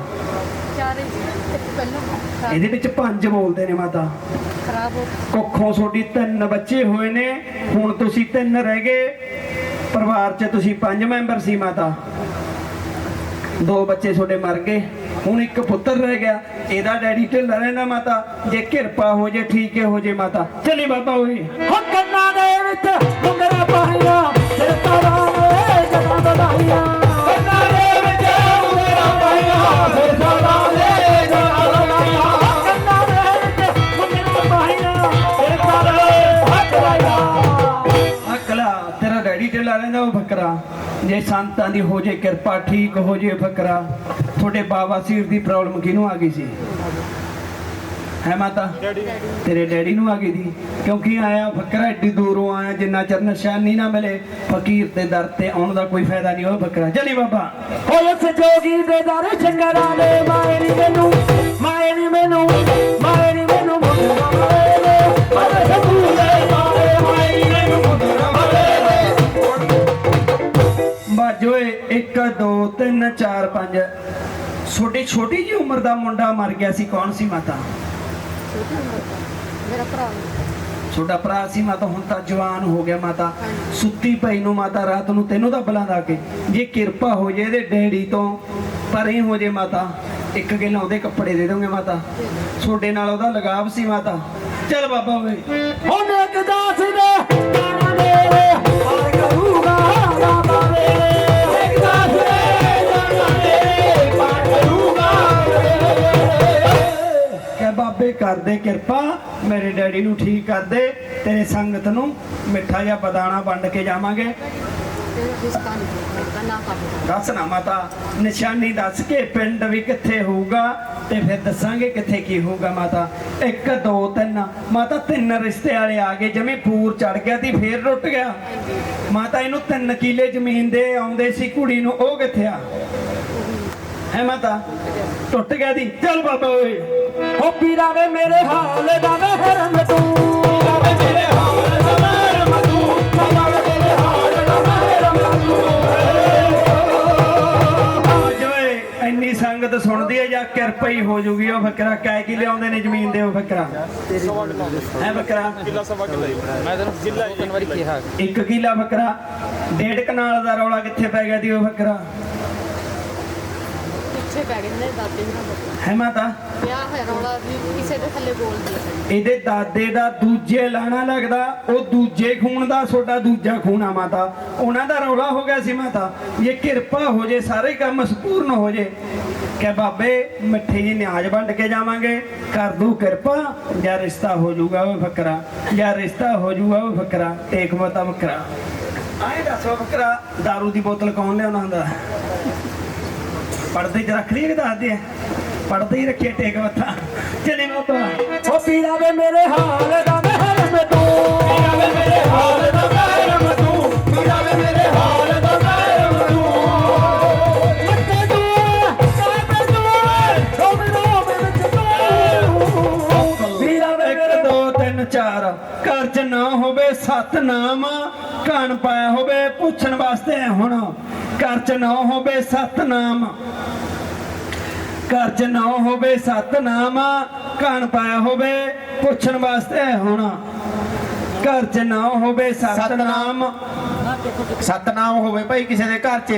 ਇਹਦੇ ਵਿੱਚ ਪੰਜ ਬੋਲਦੇ ਨੇ ਮਾਤਾ। ਕੁੱਖੋਂ ਤੁਹਾਡੀ ਤਿੰਨ ਬੱਚੇ ਹੋਏ ਨੇ। ਹੁਣ ਤੁਸੀਂ ਤਿੰਨ ਰਹਿ ਗਏ। ਪਰਿਵਾਰ 'ਚ ਤੁਸੀਂ ਪੰਜ ਮੈਂਬਰ ਸੀ ਮਾਤਾ। ਦੋ ਬੱਚੇ ਤੁਹਾਡੇ ਮਰ ਗਏ। ਹੁਣ ਇੱਕ ਪੁੱਤਰ ਰਹਿ ਗਿਆ। ਇਹਦਾ ਡੈਡੀ ਢਿੱਲਾ ਰਹਿੰਦਾ ਮਾਤਾ। ਜੇ ਕਿਰਪਾ ਹੋ ਜੇ, ਠੀਕ ਹੋ ਜੇ ਮਾਤਾ। ਚਲੀ ਬਾਬਾ ਹੋਈ ਹੋ ਕੰਨਾਂ ਦੇ ਵਿੱਚ ਘੁੰਗਰਾ ਪਾਈਆਂ ਸਿਰ ਤਾਰਾਂ ਜਨਾਂ ਵਧਾਈਆਂ ਜੇ ਸੰਤਾਂ ਦੀ ਹੋ ਜੇ ਕਿਰਪਾ ਠੀਕ ਹੋ ਜੇ ਫਕਰਾ, ਤੁਹਾਡੇ ਬਾਬਾ ਸੀਰ ਦੀ ਪ੍ਰੋਬਲਮ ਕਿਹਨੂੰ ਆ ਗਈ ਸੀ? ਹੈ ਮਾਤਾ? ਤੇਰੇ ਡੈਡੀ ਨੂੰ ਆ ਗਈ ਦੀ? ਕਿਉਂਕਿ ਆਇਆ? ਫਕਰਾ ਏਡੀ ਦੂਰੋਂ ਆਇਆ, ਜਿੰਨਾ ਚਿਰ ਨਿਸ਼ਾਨੀ ਨਾ ਮਿਲੇ, ਫਕੀਰ ਦੇ ਦਰ ਤੇ ਆਉਣ ਦਾ ਕੋਈ ਫਾਇਦਾ ਨਹੀਂ ਉਹ ਫਕਰਾ। ਚਲੀ ਬਾਬਾ। ਓਏ ਉਸ ਜੋਗੀ ਦੇ ਦਰ ਚੰਗਰਾਂ ਨੇ ਮਾਏ ਮੈਨੂੰ ਮਾਏ ਮੈਨੂੰ ਮਾਏ ਮੈਨੂੰ ਮੁੰਡਾ 3 4 5 ਛੋਟੀ ਛੋਟੀ ਜੀ ਉਮਰ ਦਾ ਮੁੰਡਾ ਮਰ ਗਿਆ ਸੀ ਕੌਣ ਸੀ ਮਾਤਾ? ਮੇਰਾ ਭਰਾ ਛੋਟਾ ਭਰਾ ਸੀ ਮਾਤਾ ਹੁਣ ਤਾਂ ਜਵਾਨ ਹੋ ਗਿਆ ਮਾਤਾ। ਸੁੱਤੀ ਪਈ ਨੂੰ ਮਾਤਾ ਰਾਤ ਨੂੰ ਤੈਨੂੰ ਤਾਂ ਬੁਲਾਉਂਦਾ ਕਿ। ਜੇ ਕਿਰਪਾ ਹੋ ਜੇ ਇਹਦੇ ਡੈਡੀ ਤੋਂ ਪਰੇ ਹੋ ਜੇ ਮਾਤਾ ਇੱਕ ਗਿਲ ਉਹਦੇ ਕੱਪੜੇ ਦੇ ਦੋਗੇ ਮਾਤਾ। ਛੋਡੇ ਨਾਲ ਉਹਦਾ ਲਗਾਵ ਸੀ ਮਾਤਾ। ਚੱਲ ਬਾਬਾ ਓਏ। ਉਹਨੇ ਇੱਕ ਦਾਸ ਦੇ ਮੇਰੇ ਹਾਰ ਕਰੂਗਾ ਬਾਬਾ ਮੇਰੇ। ਕਹਿ ਬਾਬੇ ਕਰਦੇ ਕਿਰਪਾ, ਮੇਰੇ ਡੈਡੀ ਨੂੰ ਠੀਕ ਕਰ ਦੇ, ਤੇਰੇ ਸੰਗਤ ਨੂੰ ਮਿੱਠਾ ਜਿਹਾ ਬਦਾਣਾ ਵੰਡ ਕੇ ਜਾਵਾਂਗੇ। ਤੇ ਰਿਸ਼ਤਾ ਨਹੀਂ ਦੱਸ ਨਾ ਮਾਤਾ, ਨਿਸ਼ਾਨੀ ਦੱਸ ਕੇ ਪਿੰਡ ਵੀ ਕਿੱਥੇ ਹੋਊਗਾ ਤੇ ਫਿਰ ਦੱਸਾਂਗੇ ਕਿੱਥੇ ਕੀ ਹੋਊਗਾ ਮਾਤਾ। 1 2 3 ਮਾਤਾ ਤਿੰਨ ਰਿਸ਼ਤੇ ਵਾਲੇ ਆ ਗਏ, ਜਿਵੇਂ ਪੂਰ ਚੜ ਗਿਆ ਤੀ ਫੇਰ ਟੁੱਟ ਗਿਆ। ਮਾਤਾ ਇਹਨੂੰ ਤਿੰਨ ਕਿਲੇ ਜ਼ਮੀਨ ਦੇ ਆਉਂਦੇ ਸੀ, ਕੁੜੀ ਨੂੰ ਉਹ ਕਿੱਥੇ ਆ? ਹੈ ਮਾਤਾ, ਟੁੱਟ ਗਿਆ ਦੀ। ਚੱਲ ਬਾਬਾ ਓਏ। ਓ ਪੀਰਾ ਵੇ ਮੇਰੇ ਹਾਲ ਦਾ ਮਹਿਰਮ ਤੂੰ ਪੀਰਾ ਵੇ ਮੇਰੇ ਹਾਲ ਦਾ ਮਹਿਰਮ ਤੂੰ। ਪੀਰਾ ਵੇ ਮੇਰੇ ਹਾਲ ਦਾ ਮਹਿਰਮ ਅੱਜ ਓਏ ਇੰਨੀ ਸੰਗਤ ਸੁਣਦੀ ਹੈ ਜਾਂ ਕਿਰਪਾ ਹੀ ਹੋ ਜੂਗੀ ਉਹ ਫਕਰਾ ਕਹਿ ਕੀ ਲਿਆਉਂਦੇ ਨੇ ਜ਼ਮੀਨ ਦੇ ਉਹ ਫਕਰਾ ਹੈ ਫਕਰਾ ਮੈਂ ਤੈਨੂੰ ਕਿੱਲਾ ਤਿੰਨ ਵਾਰੀ ਕਿਹਾ। ਇੱਕ ਕਿਲਾ ਬੱਕਰਾ ਡੇਢ ਕਨਾਲ ਦਾ ਰੌਲਾ ਕਿੱਥੇ ਪੈ ਗਿਆ ਦੀ ਉਹ ਬੱਕਰਾ? ਪਿੱਛੇ ਪੈ ਗਏ ਨੇ ਦਾਦੇ ਵੀ ਨਾ ਬੱਕਰਾ ਹੈ ਮਾਤਾ? ਵਿਆਹ ਹੋਇਆ ਰੌਲਾ ਵੀ ਕਿਸੇ ਦੇ ਥੱਲੇ ਬੋਲਦੀ ਹੈ ਇਹਦੇ ਦਾਦੇ ਦਾ ਦੂਜੇ ਲਾਣਾ ਲੱਗਦਾ ਉਹ ਦੂਜੇ ਖੂਨ ਦਾ ਛੋਟਾ ਦੂਜਾ ਖੂਨ ਆ ਮਾਤਾ। ਉਹਨਾਂ ਦਾ ਰੌਲਾ ਹੋ ਗਿਆ ਸੀ ਮਾਤਾ ਇਹ ਕਿਰਪਾ ਹੋ ਜੇ ਸਾਰੇ ਕੰਮ ਸੰਪੂਰਨ ਹੋ ਜੇ। ਕਿ ਬਾਬੇ ਮਿੱਠੇ ਜੀ ਨਿਆਜ ਵੰਡ ਕੇ ਜਾਵਾਂਗੇ। ਕਰ ਦੂ ਕਿਰਪਾ ਜਾਂ ਰਿਸ਼ਤਾ ਹੋ ਜਾਊਗਾ ਉਹ ਫਕਰਾ। ਜਾਂ ਰਿਸ਼ਤਾ ਹੋ ਜਾਊਗਾ ਉਹ ਫਕਰਾ ਟੇਕ ਮਤਾ ਫਕਰਾ ਆਏ ਦੱਸੋ ਫਕਰਾ दारू ਦੀ ਬੋਤਲ ਕੌਣ ਲਿਆਉਂਦਾ ਹੁੰਦਾ? ਪੜਦੇ ਚ ਰੱਖ ਲਈ ਕਿ ਦੱਸਦੇ ਆ ਪੜਦੇ ਹੀ ਰੱਖਿਆ ਟੇਕ ਮੱਥਾ। ਚਲੇ ਬਾਬਾ ਓ ਪੀਰਾ ਵੇ ਮੇਰੇ ਹਾਲ ਦਾ ਮਹਿਰਮ ਤੂੰ। ਪੀਰਾ ਵੇ ਮੇਰੇ ਹਾਲ ਦਾ ਮਹਿਰਮ ਤੂੰ। ਪੀਰਾ ਵੇ ਮੇਰੇ ਹਾਲ ਦਾ ਤੂੰ। ਮੱਤੇ ਤੂੰ ਚਾਰ। ਚ ਨਾ ਹੋਵੇ ਸਤ ਨਾਮ ਕਣ ਪਾਇਆ ਹੋਵੇ ਪੁੱਛਣ ਵਾਸਤੇ ਹੁਣ। ਘਰ ਚ ਨਾ ਹੋਵੇ ਸਤ ਨਾਮ ਘਰ ਚ ਨਾ ਹੋਵੇ ਸਤ ਨਾਮ ਕਣ ਪਾਇਆ ਹੋਵੇ ਪੁੱਛਣ ਵਾਸਤੇ ਹੁਣ। ਘਰ ਚ ਨਾ ਹੋਵੇ ਸਤ ਨਾਮ ਸਤਨਾਮ ਹੋਵੇ ਭਾਈ ਕਿਸੇ ਦੇ ਘਰ 'ਚ।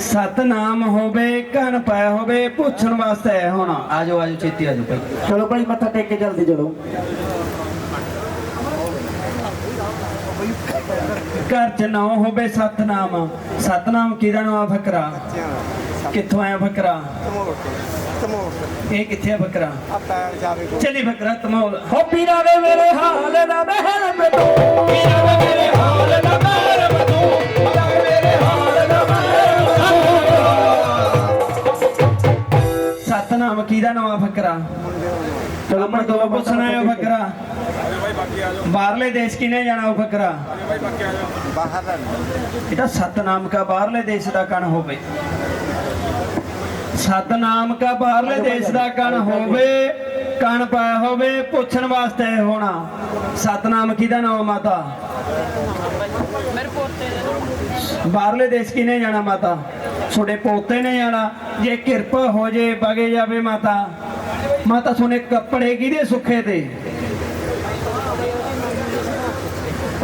ਸਤ ਨਾਮ ਹੋਵੇ ਕਣ ਪਾਇਆ ਹੋਵੇ ਪੁੱਛਣ ਵਾਸਤੇ ਹੁਣ। ਆਜੋ ਆਜੋ ਛੇਤੀ ਆਜੋ ਭਾਈ। ਚਲੋ ਭਾਈ ਮੱਥਾ ਟੇਕ ਕੇ ਜਲਦੀ ਚਲੋ। ਘਰ ਚ ਨਾ ਹੋਵੇ ਸਤਨਾਮ। ਸਤਨਾਮ ਕਿਹਦਾ ਨਾਮ ਫਕਰਾ? ਕਿੱਥੋਂ ਆਇਆ ਫਕਰਾ? ਇਹ ਕਿੱਥੇ ਆ ਫਕਰਾ? ਚੱਲੀ ਫਕਰਾ ਤਮੌਲ ਓ ਪੀਰਾ ਵੇ ਮੇਰੇ ਹਾਲ ਦਾ ਮਹਿਰਮ ਤੂੰ ਪੀਰਾ ਵੇ ਮੇਰੇ ਹਾਲ ਦਾ ਮਹਿਰਮ ਤੂੰ ਪੀਰਾ ਵੇ ਮੇਰੇ ਹਾਲ ਦਾ ਸਤਨਾਮ ਕਿਹਦਾ ਨਾਮ ਫਕਰਾ? ਚਲੋ ਮੈਂ ਦੋ ਪੁੱਛਣਾ ਹੈ ਫਕਰਾ। ਬਾਹਰਲੇ ਦੇਸ਼ ਕਿਨੇ ਜਾਣਾ ਉਹ ਫਕਰਾ ਇਹ ਤਾਂ ਸਤਨਾਮ ਕਾ ਬਾਹਰਲੇ ਦੇਸ਼ ਦਾ ਕਣ ਹੋਵੇ। ਸਤਨਾਮ ਕਾ ਬਾਹਰਲੇ ਦੇਸ਼ ਦਾ ਕਣ ਹੋਵੇ ਕਣ ਪਾਇਆ ਹੋਵੇ ਪੁੱਛਣ ਵਾਸਤੇ ਹੋਣਾ। ਸਤਨਾਮ ਕਿਹਦਾ ਨਾਮ ਮਾਤਾ? ਮੇਰੇ ਪੋਤੇ ਦਾ ਬਾਹਰਲੇ ਦੇਸ਼ ਕਿਨੇ ਜਾਣਾ ਮਾਤਾ? ਤੁਹਾਡੇ ਪੋਤੇ ਨੇ ਜਾਣਾ। ਜੇ ਕਿਰਪਾ ਹੋ ਜੇ ਵਗੇ ਜਾਵੇ ਮਾਤਾ। ਮਾਤਾ ਸੁਨੇ ਕੱਪੜੇ ਕਿਹਦੇ ਸੁੱਖੇ ਤੇ?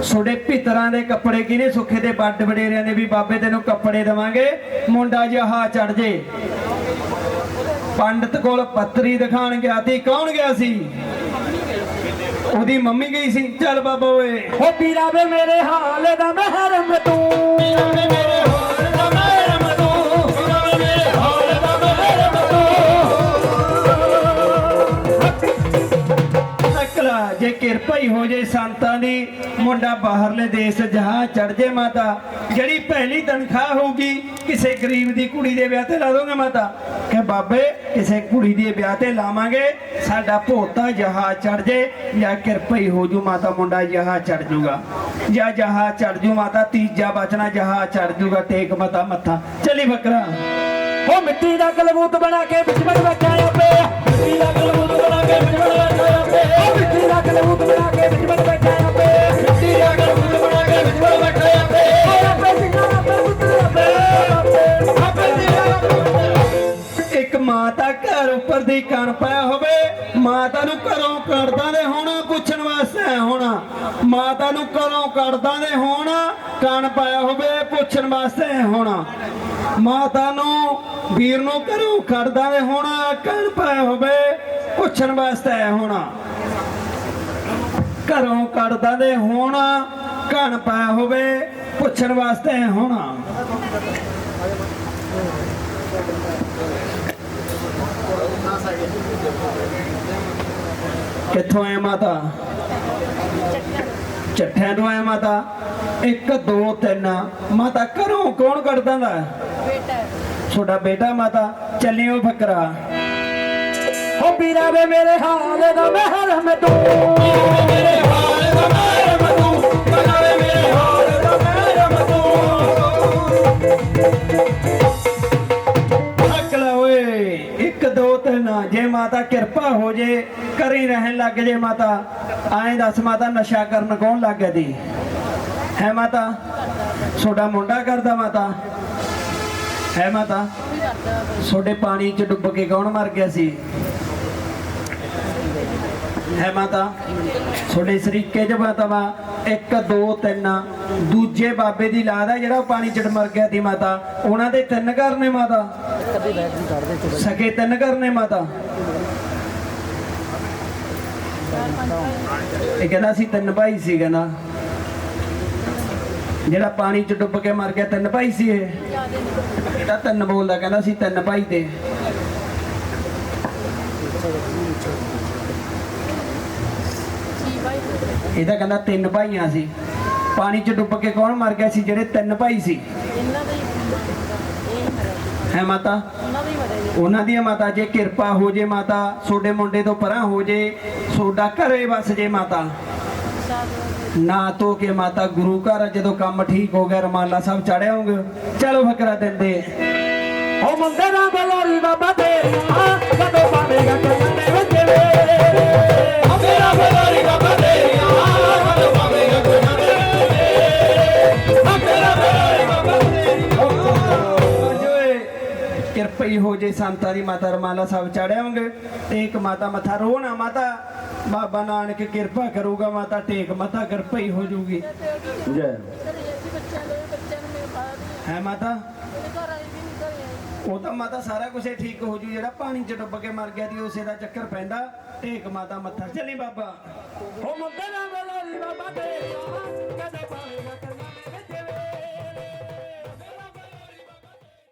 ਤੁਹਾਡੇ ਪਿਤਰਾਂ ਦੇ ਕੱਪੜੇ ਕਿਹਨੇ ਸੁੱਖੇ ਤੇ ਵੱਡ ਵਡੇਰਿਆਂ ਦੇ ਵੀ ਬਾਬੇ ਤੈਨੂੰ ਕੱਪੜੇ ਦਵਾਂਗੇ? ਮੁੰਡਾ ਜਹਾ ਚੜ ਜੇ। ਪੰਡਤ ਕੋਲ ਪੱਤਰੀ ਦਿਖਾਣ ਗਿਆ ਤੇ ਕੌਣ ਗਿਆ ਸੀ? ਉਹਦੀ ਮੰਮੀ ਗਈ ਸੀ। ਚੱਲ ਬਾਬਾ ਓਏ। ਓ ਪੀਰਾ ਵੇ ਮੇਰੇ ਹਾਲ ਦਾ ਮਹਿਰਮ ਤੂੰ। ਪੀਰਾ ਵੇ ਮੇਰੇ ਜੇ ਕਿਰਪਾ ਹੀ ਹੋ ਜੇ ਸੰਤਾਂ ਦੀ, ਮੁੰਡਾ ਬਾਹਰਲੇ ਦੇਸ਼ ਜਹਾਂ ਚੜ ਜੇ ਮਾਤਾ। ਜਿਹੜੀ ਪਹਿਲੀ ਤਨਖਾਹ ਹੋਊਗੀ, ਕਿਸੇ ਗਰੀਬ ਦੀ ਕੁੜੀ ਦੇ ਵਿਆਹ ਤੇ ਲਾ ਦੋਗੇ ਮਾਤਾ। ਕਿ ਬਾਬੇ, ਕਿਸੇ ਕੁੜੀ ਦੇ ਵਿਆਹ ਤੇ ਲਾਵਾਂਗੇ, ਸਾਡਾ ਭੋਤਾ ਜਹਾਂ ਚੜ ਜੇ, ਜਾਂ ਕਿਰਪਾ ਹੀ ਹੋ ਜੂ ਮਾਤਾ, ਮੁੰਡਾ ਜਹਾਂ ਚੜ ਜੂਗਾ। ਜਾਂ ਜਹਾਂ ਚੜ ਜੂ ਮਾਤਾ, ਤੀਜਾ ਬਚਨਾ ਜਹਾਂ ਚੜ ਜੂਗਾ ਟੇਕ ਮਤਾ ਮੱਥਾ। ਚਲੀ ਬੱਕਰਾ। ਉਹ ਮਿੱਟੀ ਦਾ ਕਲਬੂਤ ਬਣਾ ਕੇ ਵਿੱਚ ਵਿੱਚ ਬੈਠਾ ਪਿਆ। ਮਿੱਟੀ ਦਾ ਕਲਬੂਤ ਬਣਾ ਕੇ ਵਿੱਚ ਵਿੱਚ ਬੈਠਾ ਪਿਆ। ਉਹ ਮਿੱਟੀ ਦਾ ਕਲਬੂਤ ਬਣਾ ਕੇ ਵਿੱਚ ਵਿੱਚ ਬੈਠਾ ਪਿਆ। ਮਿੱਟੀ ਦਾ ਕਲਬੂਤ ਬਣਾ ਕੇ ਵਿੱਚ ਵਿੱਚ ਬੈਠਾ ਮਾਤਾ ਘਰ ਉੱਪਰ ਦੀ ਕਣ ਪਾਇਆ ਹੋਵੇ, ਮਾਤਾ ਨੂੰ ਘਰੋਂ ਕੱਢਦਾ ਦੇ ਹੋਣਾ, ਪੁੱਛਣ ਵਾਸਤੇ ਹੋਣਾ। ਮਾਤਾ ਨੂੰ ਘਰੋਂ ਕੱਢਦਾ ਦੇ ਹੋਣਾ, ਕਣ ਪਾਇਆ ਹੋਵੇ, ਪੁੱਛਣ ਵਾਸਤੇ ਹੋਣਾ। ਮਾਤਾ ਨੂੰ, ਵੀਰ ਨੂੰ ਘਰੋਂ ਕੱਢਦਾ ਦੇ ਹੋਣਾ, ਕਣ ਪਾਇਆ ਹੋਵੇ, ਪੁੱਛਣ ਵਾਸਤੇ ਹੋਣਾ। ਘਰੋਂ ਕੱਢਦਾ ਦੇ ਹੋਣਾ, ਕਣ ਪਾਇਆ ਹੋਵੇ, ਪੁੱਛਣ ਵਾਸਤੇ ਹੋਣਾ। ਕਿੱਥੋਂ ਆਏ ਮਾਤਾ? ਚੱਠਿਆਂ ਤੋਂ ਆਏ ਮਾਤਾ। 1 2 3 ਮਾਤਾ ਘਰੋਂ ਕੌਣ ਕੱਢਦਾ ਦਾ ਬੇਟਾ। ਹੈ। ਛੋਟਾ ਬੇਟਾ ਮਾਤਾ ਚੱਲਿਓ ਫਕਰਾ ਉਹ ਪੀਰਾ ਵੇ ਮੇਰੇ ਹਾਲ ਦਾ ਮਹਿਰਮ ਤੂੰ ਮੇਰੇ ਹਾਲ ਦਾ ਮਹਿਰਮ ਤੂੰ ਬਣਾਵੇ ਮੇਰੇ ਹਾਲ ਦਾ ਮਹਿਰਮ ਤੂੰ ਇੱਕ ਦੋ ਤਿੰਨ, ਜੇ ਮਾਤਾ ਕਿਰਪਾ ਹੋ ਜੇ ਕਰੀ ਰਹਿਣ ਲੱਗ ਜੇ ਮਾਤਾ ਐਂ ਦੱਸ ਮਾਤਾ, ਨਸ਼ਾ ਕਰਨ ਕੌਣ ਲੱਗ ਗਿਆ ਦੀ ਹੈ ਮਾਤਾ? ਛੋਟਾ ਮੁੰਡਾ ਕਰਦਾ ਮਾਤਾ? ਹੈ ਮਾਤਾ? ਛੋਡੇ ਪਾਣੀ ਚ ਡੁੱਬ ਕੇ ਕੌਣ ਮਰ ਗਿਆ ਸੀ? ਹੈ ਮਾਤਾ? ਛੋਡੇ ਸਰੀਕੇ ਚ ਮਾਤਾ ਵਾ 1 2 3 ਦੂਜੇ ਬਾਬੇ ਦੀ ਲਾਦ ਹੈ ਜਿਹੜਾ ਉਹ ਪਾਣੀ ਚ ਮਰ ਗਿਆ ਸੀ ਮਾਤਾ। ਉਹਨਾਂ ਦੇ ਤਿੰਨ ਘਰ ਨੇ ਮਾਤਾ। ਸਕੇ ਤਿੰਨ ਘਰ ਨੇ ਮਾਤਾ। ਇਹ ਕਹਿੰਦਾ ਸੀ ਤਿੰਨ ਭਾਈ ਸੀ ਕਹਿੰਦਾ। ਜਿਹੜਾ ਪਾਣੀ ਚ ਡੁੱਬ ਕੇ ਮਰ ਗਿਆ ਤਿੰਨ ਭਾਈ ਸੀ ਇਹ। ਤਾਂ ਤਿੰਨ ਬੋਲਦਾ ਕਹਿੰਦਾ ਸੀ ਤਿੰਨ ਭਾਈ ਤੇ। ਜੀ ਭਾਈ ਇਹ ਤਾਂ ਕਹਿੰਦਾ ਤਿੰਨ ਭਾਈਆਂ ਸੀ। ਪਾਣੀ ਚ ਡੁੱਬ ਕੇ ਕੌਣ ਮਰ ਗਿਆ ਸੀ ਜਿਹੜੇ ਤਿੰਨ ਭਾਈ ਸੀ? ਇਹਨਾਂ ਦਾ ਹੈ ਮਾਤਾ? ਉਹਨਾਂ ਦੀ ਮਾਤਾ, ਜੇ ਕਿਰਪਾ ਹੋ ਜੇ ਮਾਤਾ ਛੋਡੇ ਮੁੰਡੇ ਤੋਂ ਪਰਾਂ ਹੋ ਜੇ ਛੋਡਾ ਘਰੇ ਵਸ ਜੇ ਮਾਤਾ। ਨਾ ਤੋ ਕੇ ਮਾਤਾ ਗੁਰੂ ਘਰ, ਜਦੋਂ ਕੰਮ ਠੀਕ ਹੋ ਗਿਆ, ਰਮਾਲਾ ਸਾਹਿਬ ਚੜਿਆ ਹੋਗੇ ਚਲੋ ਫਕਰਾ ਦਿੰਦੇ ਉਹ ਮੰਦੇ ਬਲੋਰੀ ਬਾਬਾ ਤੇਰੀਆਂ ਕਦੋਂ ਪਾਵੇਗਾ ਕੰਨੇ ਵਿੱਚ ਵੇ। ਹੀ ਹੋ ਜੇ ਸੰਤਾਂ ਦੀ ਮਾਤਾ ਰਮਾਲਾ ਸਾਹਿਬ ਚੜਿਆ ਹੋਗੇ ਤੇ ਇੱਕ ਮਾਤਾ ਮੱਥਾ ਰੋ ਨਾ ਮਾਤਾ ਬਾਬਾ ਨਾਨਕ ਕਿਰਪਾ ਕਰੂਗਾ ਮਾਤਾ ਟੇਕ ਮੱਥਾ ਕਿਰਪਾ ਹੀ ਹੋ ਜੂਗੀ। ਜੈ। ਹੈ ਮਾਤਾ? ਉਹ ਤਾਂ ਮਾਤਾ ਸਾਰਾ ਕੁਝ ਠੀਕ ਹੋ ਜੂ ਜਿਹੜਾ ਪਾਣੀ ਚ ਡੁੱਬ ਕੇ ਮਰ ਗਿਆ ਦੀ ਉਸੇ ਦਾ ਚੱਕਰ ਪੈਂਦਾ। ਟੇਕ ਮਾਤਾ ਮੱਥਾ। ਚੱਲੀ ਬਾਬਾ। ਉਹ ਮੰਦੇ ਨਾ ਬਲੋਰੀ ਬਾਬਾ ਤੇਰੀਆਂ ਕਦੋਂ